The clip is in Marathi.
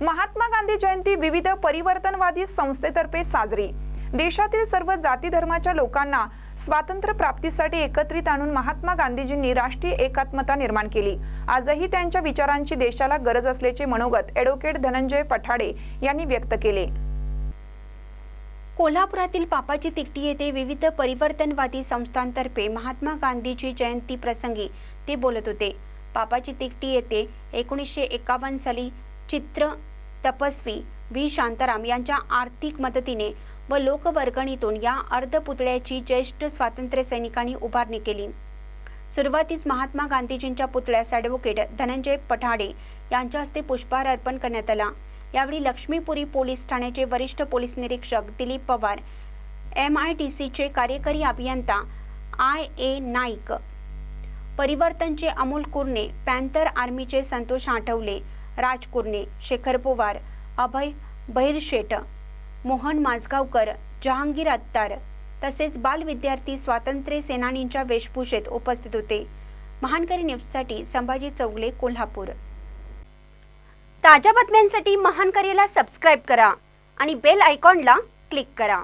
महात्मा गांधी जयंती विविध परिवर्तनवादी संस्थेतर्फे साजरी. देशातील सर्व जाती धर्माच्या लोकांना स्वातंत्र्य प्राप्तीसाठी एकत्रित आणून महात्मा गांधीजींनी राष्ट्रीय एकात्मता निर्माण केली. आजही त्यांच्या विचारांची देशाला गरज असल्याचे मनोगत ॲडव्होकेट धनंजय पठाडे यांनी व्यक्त केले. कोल्हापुरातील पापाची तिकटी येथे विविध परिवर्तनवादी संस्थांतर्फे महात्मा गांधीची जयंती प्रसंगी ते बोलत होते. पापाची तिकटी येथे एकोणीसशे एकावन्न साली चित्र तपस्वी व्ही. शांताराम यांच्या आर्थिक मदतीने व लोकवर्गणीतून या अर्धपुतळ्याची ज्येष्ठ स्वातंत्र्य सैनिकांनी उभारणी केली. सुरुवातीस महात्मा गांधीजींच्या पुतळ्यास ॲडव्होकेट धनंजय पठाडे यांच्या हस्ते पुष्पहार अर्पण करण्यात आला. यावेळी लक्ष्मीपुरी पोलीस ठाण्याचे वरिष्ठ पोलीस निरीक्षक Dilip Pawar M I T सीचे कार्यकारी अभियंता आय ए नाईक परिवर्तनचे अमोल कुर्णे पॅन्थर आर्मीचे संतोष आठवले राज कुर्णे शेखर पोवार अभय बहिरशेट मोहन माजगावकर जहांगीर अत्तार तसेच बाल विद्यार्थी स्वातंत्र्य सेनानींच्या वेशभूषेत उपस्थित होते. महानकरी न्यूजसाठी संभाजी चौगले कोल्हापूर. ताज्या बातम्यांसाठी महानकरीला सबस्क्राईब करा आणि बेल आयकॉनला क्लिक करा.